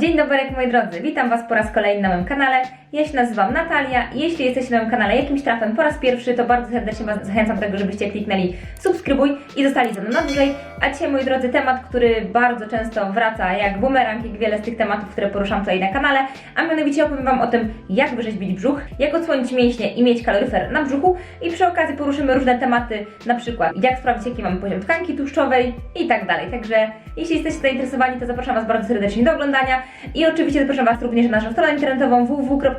Dzień dobry moi drodzy, witam Was po raz kolejny na moim kanale. Ja się nazywam Natalia jeśli jesteście na moim kanale jakimś trafem po raz pierwszy, to bardzo serdecznie Was zachęcam do tego, żebyście kliknęli subskrybuj i zostali ze mną na dłużej. A dzisiaj moi drodzy temat, który bardzo często wraca jak bumerang, jak wiele z tych tematów, które poruszam tutaj na kanale, a mianowicie opowiem Wam o tym, jak wyrzeźbić brzuch, jak odsłonić mięśnie i mieć kaloryfer na brzuchu i przy okazji poruszymy różne tematy, na przykład jak sprawdzić jaki mamy poziom tkanki tłuszczowej i tak dalej. Także jeśli jesteście zainteresowani, to zapraszam Was bardzo serdecznie do oglądania i oczywiście zapraszam Was również na naszą stronę internetową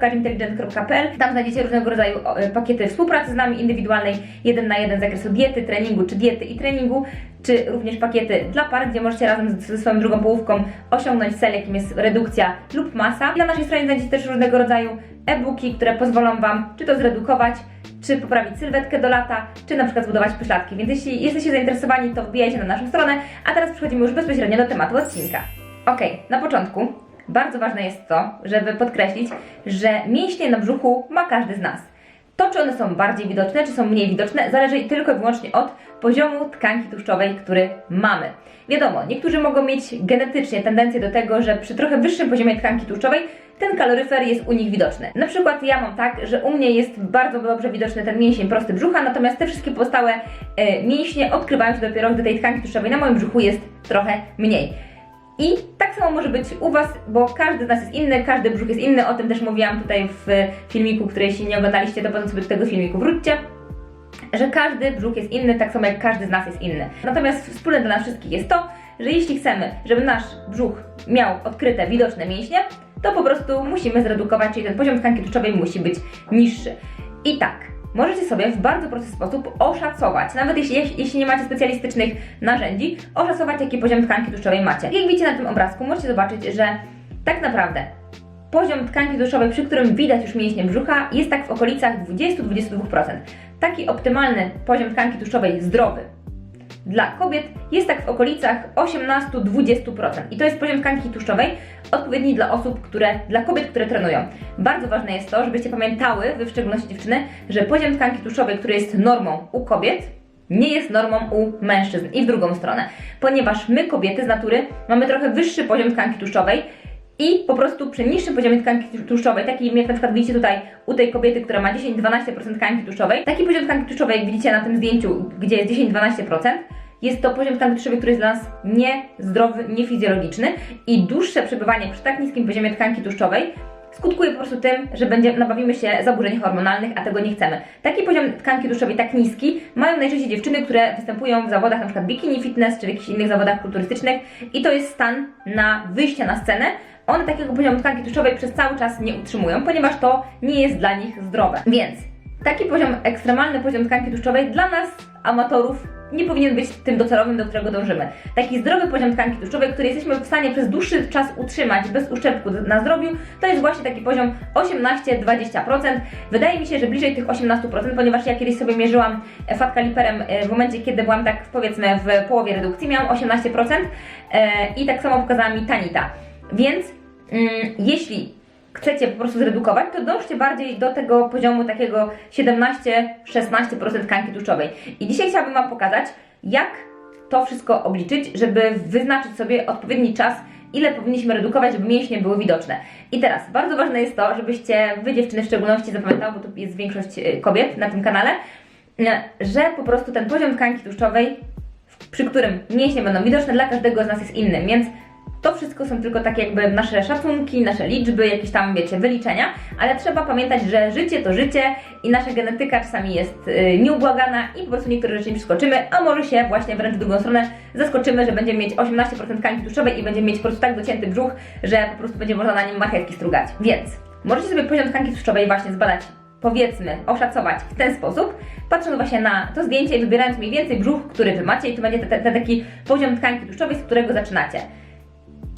www.intelligent.pl. Tam znajdziecie różnego rodzaju e, pakiety współpracy z nami indywidualnej, jeden na jeden z zakresu diety, treningu, czy diety i treningu, czy również pakiety dla par, gdzie możecie razem ze swoją drugą połówką osiągnąć cel, jakim jest redukcja lub masa. Na naszej stronie znajdziecie też różnego rodzaju e-booki, które pozwolą Wam czy to zredukować, czy poprawić sylwetkę do lata, czy na przykład zbudować pośladki. Więc jeśli jesteście zainteresowani, to wbijajcie na naszą stronę, a teraz przechodzimy już bezpośrednio do tematu odcinka. Ok, na początku bardzo ważne jest to, żeby podkreślić, że mięśnie na brzuchu ma każdy z nas. To, czy one są bardziej widoczne, czy są mniej widoczne, zależy tylko i wyłącznie od poziomu tkanki tłuszczowej, który mamy. Wiadomo, niektórzy mogą mieć genetycznie tendencję do tego, że przy trochę wyższym poziomie tkanki tłuszczowej ten kaloryfer jest u nich widoczny. Na przykład ja mam tak, że u mnie jest bardzo dobrze widoczny ten mięsień prosty brzucha, natomiast te wszystkie pozostałe e, mięśnie odkrywają się dopiero, gdy tej tkanki tłuszczowej na moim brzuchu jest trochę mniej. I tak samo może być u Was, bo każdy z nas jest inny, każdy brzuch jest inny. O tym też mówiłam tutaj w filmiku, który jeśli nie oglądaliście, to potem sobie do tego filmiku wróćcie. Że każdy brzuch jest inny, tak samo jak każdy z nas jest inny. Natomiast wspólne dla nas wszystkich jest to, że jeśli chcemy, żeby nasz brzuch miał odkryte, widoczne mięśnie, to po prostu musimy zredukować, czyli ten poziom tkanki tłuszczowej musi być niższy. I tak, możecie sobie w bardzo prosty sposób oszacować, nawet jeśli, jeśli nie macie specjalistycznych narzędzi, oszacować jaki poziom tkanki tłuszczowej macie. Jak widzicie na tym obrazku, możecie zobaczyć, że tak naprawdę poziom tkanki tłuszczowej, przy którym widać już mięśnie brzucha, jest tak w okolicach 20-22%. Taki optymalny poziom tkanki tłuszczowej zdrowy dla kobiet jest tak w okolicach 18-20%. I to jest poziom tkanki tłuszczowej odpowiedni dla osób, które, dla kobiet, które trenują. Bardzo ważne jest to, żebyście pamiętały, wy w szczególności dziewczyny, że poziom tkanki tłuszczowej, który jest normą u kobiet, nie jest normą u mężczyzn i w drugą stronę, ponieważ my kobiety z natury mamy trochę wyższy poziom tkanki tłuszczowej i po prostu przy niższym poziomie tkanki tłuszczowej, takim jak na przykład widzicie tutaj u tej kobiety, która ma 10-12% tkanki tłuszczowej, taki poziom tkanki tłuszczowej, jak widzicie na tym zdjęciu, gdzie jest 10-12%, jest to poziom tkanki tłuszczowej, który jest dla nas niezdrowy, niefizjologiczny i dłuższe przebywanie przy tak niskim poziomie tkanki tłuszczowej skutkuje po prostu tym, że będzie, nabawimy się zaburzeń hormonalnych, a tego nie chcemy. Taki poziom tkanki tłuszczowej tak niski mają najczęściej dziewczyny, które występują w zawodach przykład bikini fitness czy w jakichś innych zawodach kulturystycznych i to jest stan na wyjście na scenę. One takiego poziomu tkanki tłuszczowej przez cały czas nie utrzymują, ponieważ to nie jest dla nich zdrowe. Więc taki poziom, ekstremalny poziom tkanki tłuszczowej dla nas, amatorów, nie powinien być tym docelowym, do którego dążymy. Taki zdrowy poziom tkanki tłuszczowej, który jesteśmy w stanie przez dłuższy czas utrzymać bez uszczerbku na zdrowiu, to jest właśnie taki poziom 18-20%. Wydaje mi się, że bliżej tych 18%, ponieważ ja kiedyś sobie mierzyłam e, fat kaliperem e, w momencie, kiedy byłam tak powiedzmy w połowie redukcji, miałam 18% e, i tak samo pokazała mi Tanita. Więc mm, jeśli chcecie po prostu zredukować, to dążcie bardziej do tego poziomu takiego 17-16% tkanki tłuszczowej. I dzisiaj chciałabym Wam pokazać, jak to wszystko obliczyć, żeby wyznaczyć sobie odpowiedni czas, ile powinniśmy redukować, żeby mięśnie były widoczne. I teraz, bardzo ważne jest to, żebyście Wy dziewczyny w szczególności zapamiętały, bo tu jest większość y, kobiet na tym kanale, y, że po prostu ten poziom tkanki tłuszczowej, przy którym mięśnie będą widoczne, dla każdego z nas jest inny, więc to wszystko są tylko takie jakby nasze szacunki, nasze liczby, jakieś tam, wiecie, wyliczenia, ale trzeba pamiętać, że życie to życie i nasza genetyka czasami jest y, nieubłagana i po prostu niektóre rzeczy nie przeskoczymy, a może się właśnie wręcz w drugą stronę zaskoczymy, że będziemy mieć 18% tkanki tłuszczowej i będziemy mieć po prostu tak docięty brzuch, że po prostu będzie można na nim marchewki strugać. Więc możecie sobie poziom tkanki tłuszczowej właśnie zbadać powiedzmy, oszacować w ten sposób, patrząc właśnie na to zdjęcie i wybierając mniej więcej brzuch, który Wy macie i to będzie ten taki poziom tkanki tłuszczowej, z którego zaczynacie.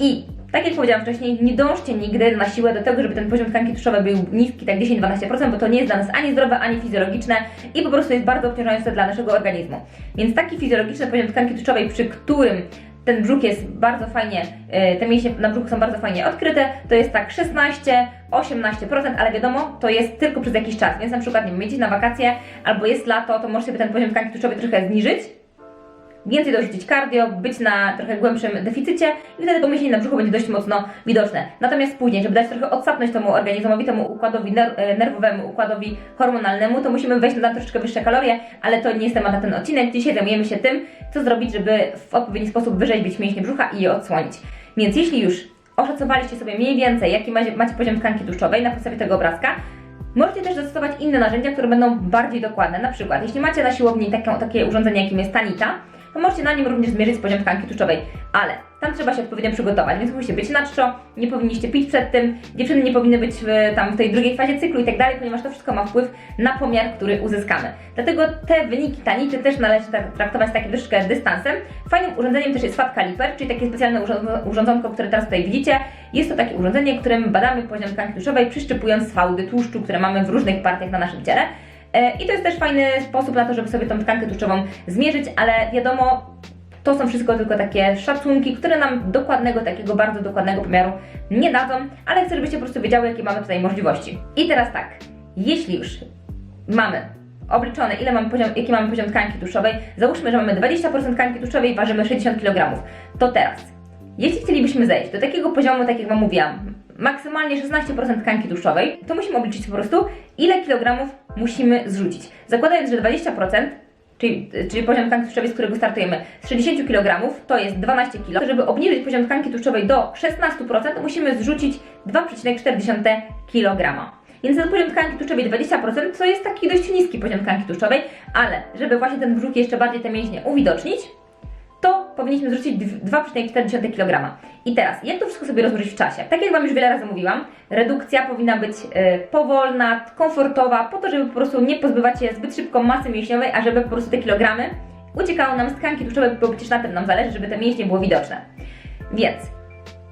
I tak jak powiedziałam wcześniej, nie dążcie nigdy na siłę do tego, żeby ten poziom tkanki tłuszczowej był niski, tak 10-12%, bo to nie jest dla nas ani zdrowe, ani fizjologiczne i po prostu jest bardzo obciążające dla naszego organizmu. Więc taki fizjologiczny poziom tkanki tłuszczowej, przy którym ten brzuch jest bardzo fajnie, y, te mięśnie na brzuchu są bardzo fajnie odkryte, to jest tak 16-18%, ale wiadomo, to jest tylko przez jakiś czas, więc na przykład nie wiem, jedziecie na wakacje albo jest lato, to możecie ten poziom tkanki tłuszczowej trochę zniżyć, więcej dorzucić cardio, być na trochę głębszym deficycie i wtedy to myślenie na brzuchu będzie dość mocno widoczne. Natomiast później, żeby dać trochę odsapnąć temu organizmowi, temu układowi ner e, nerwowemu, układowi hormonalnemu, to musimy wejść na troszeczkę wyższe kalorie, ale to nie jest temat na ten odcinek. Dzisiaj zajmujemy się tym, co zrobić, żeby w odpowiedni sposób wyrzeźbić mięśnie brzucha i je odsłonić. Więc jeśli już oszacowaliście sobie mniej więcej, jaki macie poziom tkanki tłuszczowej na podstawie tego obrazka, Możecie też zastosować inne narzędzia, które będą bardziej dokładne. Na przykład, jeśli macie na siłowni takie, takie urządzenie, jakim jest Tanita, to możecie na nim również zmierzyć poziom tkanki tłuszczowej, ale tam trzeba się odpowiednio przygotować, więc musicie być na czczo, nie powinniście pić przed tym, dziewczyny nie powinny być w, tam w tej drugiej fazie cyklu i tak dalej, ponieważ to wszystko ma wpływ na pomiar, który uzyskamy. Dlatego te wyniki Tanity też należy traktować takim troszeczkę dystansem. Fajnym urządzeniem też jest Fat Caliper, czyli takie specjalne urząd- urządzonko, które teraz tutaj widzicie. Jest to takie urządzenie, którym badamy poziom tkanki tłuszczowej, przyszczypując fałdy tłuszczu, które mamy w różnych partiach na naszym ciele. E, I to jest też fajny sposób na to, żeby sobie tą tkankę tłuszczową zmierzyć, ale wiadomo, to są wszystko tylko takie szacunki, które nam dokładnego, takiego bardzo dokładnego pomiaru nie dadzą, ale chcę, żebyście po prostu wiedziały, jakie mamy tutaj możliwości. I teraz tak, jeśli już mamy obliczone, ile mamy poziom, jaki mamy poziom tkanki tłuszczowej, załóżmy, że mamy 20% tkanki tłuszczowej, ważymy 60 kg, to teraz, jeśli chcielibyśmy zejść do takiego poziomu, tak jak Wam mówiłam, maksymalnie 16% tkanki tłuszczowej, to musimy obliczyć po prostu, ile kilogramów musimy zrzucić. Zakładając, że 20%, czyli, czyli poziom tkanki tłuszczowej, z którego startujemy, z 60 kg, to jest 12 kg. Żeby obniżyć poziom tkanki tłuszczowej do 16%, musimy zrzucić 2,4 kg. Więc ten poziom tkanki tłuszczowej 20% to jest taki dość niski poziom tkanki tłuszczowej, ale żeby właśnie ten brzuch jeszcze bardziej te mięśnie uwidocznić, powinniśmy zrzucić dw- 2,4 kg. I teraz, jak to wszystko sobie rozłożyć w czasie? Tak jak Wam już wiele razy mówiłam, redukcja powinna być e, powolna, komfortowa, po to, żeby po prostu nie pozbywać się zbyt szybko masy mięśniowej, a żeby po prostu te kilogramy uciekały nam z tkanki tłuszczowej, bo przecież na tym nam zależy, żeby te mięśnie było widoczne. Więc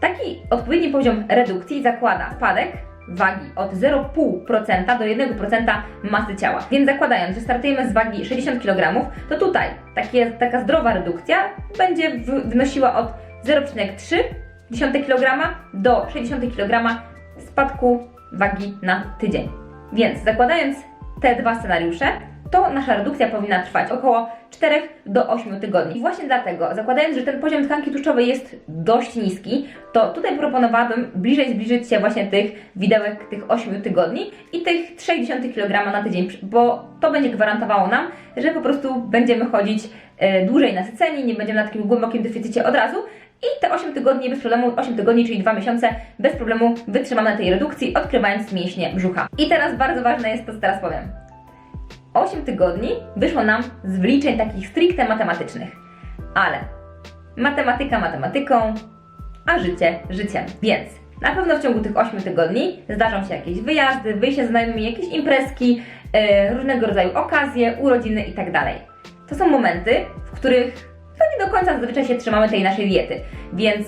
taki odpowiedni poziom redukcji zakłada spadek wagi od 0,5% do 1% masy ciała. Więc zakładając, że startujemy z wagi 60 kg, to tutaj takie, taka zdrowa redukcja będzie wynosiła od 0,3 kg do 60 kg spadku wagi na tydzień. Więc zakładając te dwa scenariusze, to nasza redukcja powinna trwać około 4 do 8 tygodni. I właśnie dlatego, zakładając, że ten poziom tkanki tłuszczowej jest dość niski, to tutaj proponowałabym bliżej zbliżyć się właśnie tych widełek tych 8 tygodni i tych 0,3 kg na tydzień, bo to będzie gwarantowało nam, że po prostu będziemy chodzić e, dłużej nasyceni, nie będziemy na takim głębokim deficycie od razu i te 8 tygodni bez problemu, 8 tygodni, czyli 2 miesiące, bez problemu wytrzymamy na tej redukcji, odkrywając mięśnie brzucha. I teraz bardzo ważne jest to, co teraz powiem. 8 tygodni wyszło nam z wliczeń takich stricte matematycznych. Ale matematyka matematyką, a życie życiem. Więc na pewno w ciągu tych 8 tygodni zdarzą się jakieś wyjazdy, wyjście z znajomymi, jakieś imprezki, e, różnego rodzaju okazje, urodziny itd. To są momenty, w których no nie do końca zazwyczaj się trzymamy tej naszej diety. Więc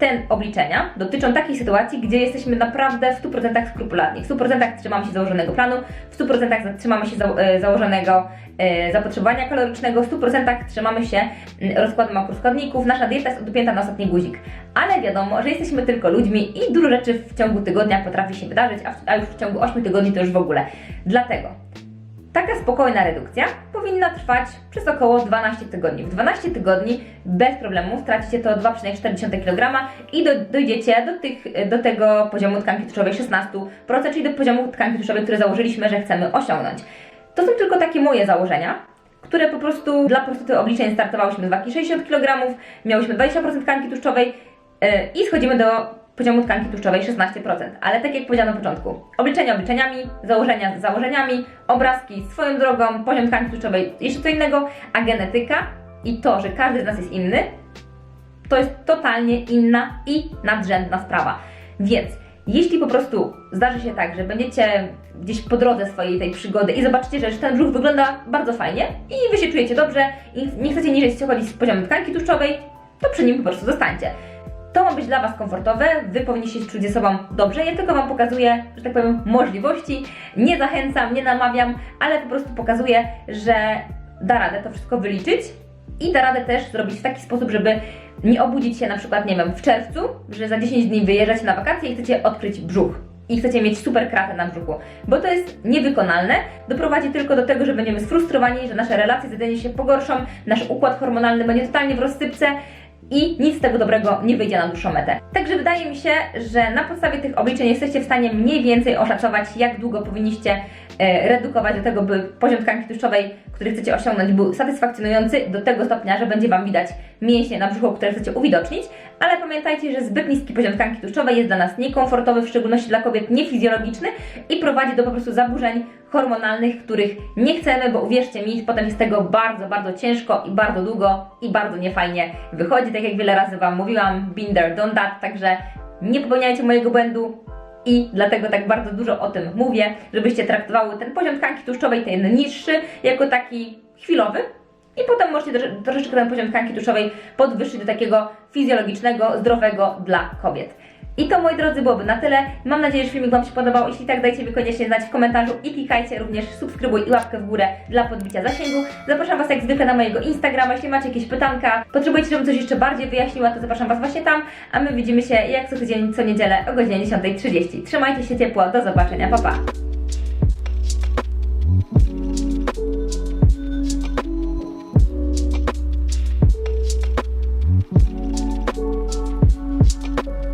te obliczenia dotyczą takich sytuacji, gdzie jesteśmy naprawdę w 100% skrupulatni. W 100% trzymamy się założonego planu, w 100% trzymamy się za, e, założonego e, zapotrzebowania kalorycznego, w 100% trzymamy się mm, rozkładu makroskładników. Nasza dieta jest odpięta na ostatni guzik. Ale wiadomo, że jesteśmy tylko ludźmi i dużo rzeczy w ciągu tygodnia potrafi się wydarzyć, a, w, a już w ciągu 8 tygodni to już w ogóle. Dlatego Taka spokojna redukcja powinna trwać przez około 12 tygodni. W 12 tygodni bez problemu stracicie to 2,4 kg i do, dojdziecie do, tych, do tego poziomu tkanki tłuszczowej 16%, czyli do poziomu tkanki tłuszczowej, który założyliśmy, że chcemy osiągnąć. To są tylko takie moje założenia, które po prostu dla prostoty obliczeń startowałyśmy z wagi 60 kg, miałyśmy 20% tkanki tłuszczowej yy, i schodzimy do poziomu tkanki tłuszczowej 16%. Ale tak jak powiedziałam na początku, obliczenia obliczeniami, założenia z założeniami, obrazki swoją drogą, poziom tkanki tłuszczowej jeszcze co innego, a genetyka i to, że każdy z nas jest inny, to jest totalnie inna i nadrzędna sprawa. Więc jeśli po prostu zdarzy się tak, że będziecie gdzieś po drodze swojej tej przygody i zobaczycie, że ten brzuch wygląda bardzo fajnie i wy się czujecie dobrze i nie chcecie niżej schodzić z poziomu tkanki tłuszczowej, to przy nim po prostu zostańcie. To ma być dla Was komfortowe, Wy powinniście się czuć ze sobą dobrze. Ja tylko Wam pokazuję, że tak powiem, możliwości. Nie zachęcam, nie namawiam, ale po prostu pokazuję, że da radę to wszystko wyliczyć i da radę też zrobić w taki sposób, żeby nie obudzić się na przykład, nie wiem, w czerwcu, że za 10 dni wyjeżdżacie na wakacje i chcecie odkryć brzuch. i chcecie mieć super kratę na brzuchu, bo to jest niewykonalne, doprowadzi tylko do tego, że będziemy sfrustrowani, że nasze relacje z jedzeniem się pogorszą, nasz układ hormonalny będzie totalnie w rozsypce i nic z tego dobrego nie wyjdzie na dłuższą metę. Także wydaje mi się, że na podstawie tych obliczeń jesteście w stanie mniej więcej oszacować, jak długo powinniście redukować do tego, by poziom tkanki tłuszczowej, który chcecie osiągnąć, był satysfakcjonujący do tego stopnia, że będzie Wam widać mięśnie na brzuchu, które chcecie uwidocznić. Ale pamiętajcie, że zbyt niski poziom tkanki tłuszczowej jest dla nas niekomfortowy, w szczególności dla kobiet niefizjologiczny i prowadzi do po prostu zaburzeń hormonalnych, których nie chcemy, bo uwierzcie mi, potem jest tego bardzo, bardzo ciężko i bardzo długo i bardzo niefajnie wychodzi. Tak jak wiele razy Wam mówiłam, been there, done that, także nie popełniajcie mojego błędu i dlatego tak bardzo dużo o tym mówię, żebyście traktowały ten poziom tkanki tłuszczowej, ten niższy, jako taki chwilowy, i potem możecie trosze- troszeczkę ten poziom tkanki tłuszczowej podwyższyć do takiego fizjologicznego, zdrowego dla kobiet. I to moi drodzy byłoby na tyle. Mam nadzieję, że filmik Wam się podobał. Jeśli tak, dajcie mi koniecznie znać w komentarzu i klikajcie również subskrybuj i łapkę w górę dla podbicia zasięgu. Zapraszam Was jak zwykle na mojego Instagrama. Jeśli macie jakieś pytanka, potrzebujecie, żebym coś jeszcze bardziej wyjaśniła, to zapraszam Was właśnie tam. A my widzimy się jak co tydzień, co niedzielę o godzinie 10.30. Trzymajcie się ciepło, do zobaczenia, pa pa!